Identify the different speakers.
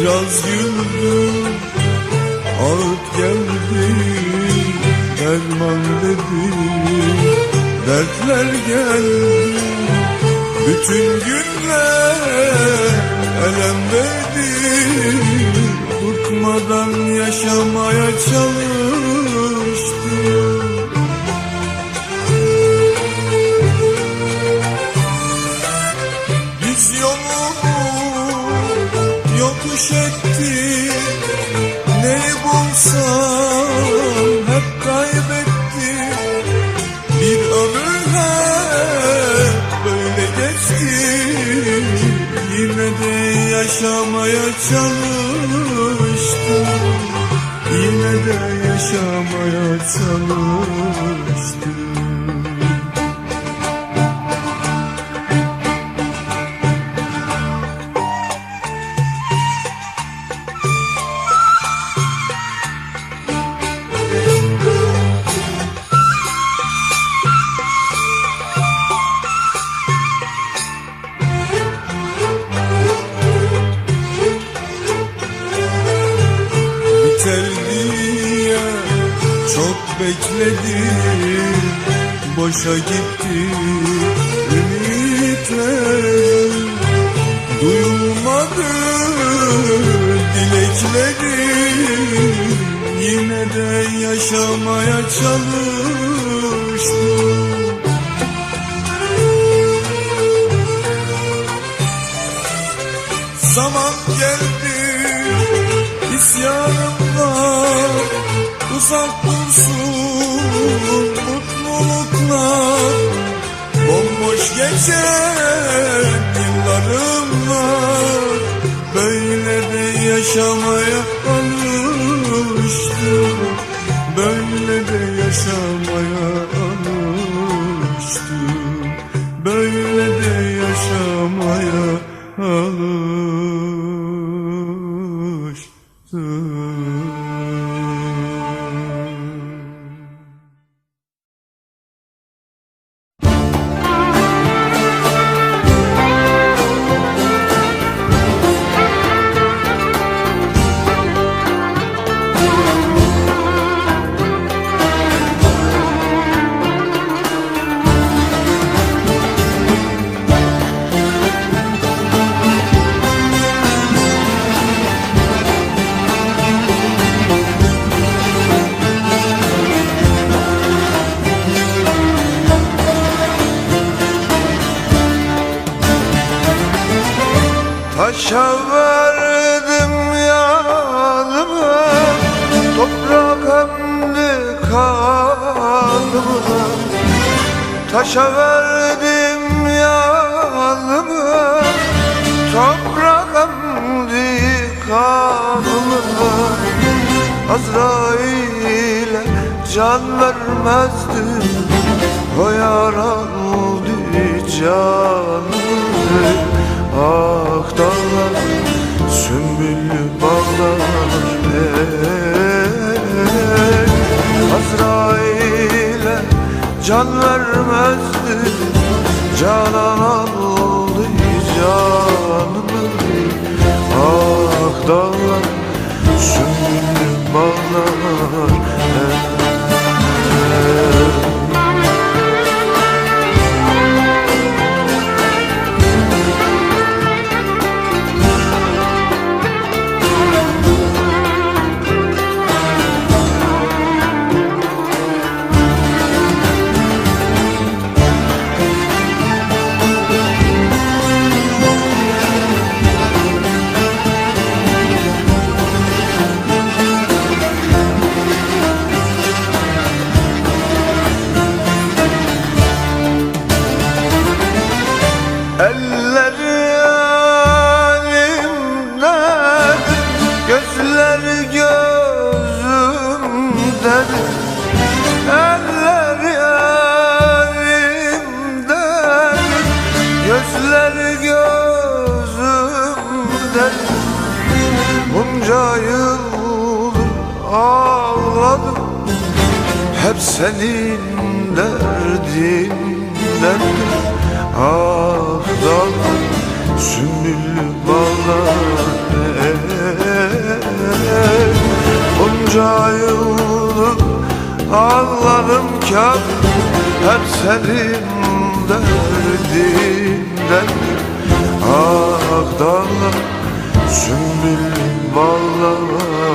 Speaker 1: Biraz güldüm Ağıt geldi Derman dedi. Dertler geldi Bütün günler Elem verdi. Bıkmadan yaşamaya çalıştım Yine de yaşamaya çalıştım. Yine de yaşamaya çalıştım çok bekledim Boşa gitti ümitlerim Duyulmadı dileklerim Yine de yaşamaya çalıştım Zaman geldi isyanımlar Uzak dursun mutluluklar. Bomboş geçen yıllarımlar Böyle de yaşamaya alıştım. Böyle de yaşamaya
Speaker 2: Taşa verdim yanımı Toprak emdi kanımı Taşa verdim yanımı Toprak emdi kanımı Azrail'e can vermezdim O yaralı canımı Ah dağlar sümbüllü bağlar ey Azrail'e can vermezdi Canan aldı canımı Ah dağlar sümbüllü bağlar Senin derdinden Ah dağlar Sümbüllü bağlar Bunca yıldır ağladım kâr Hep senin derdinden Ah dağlar Sümbül bağlar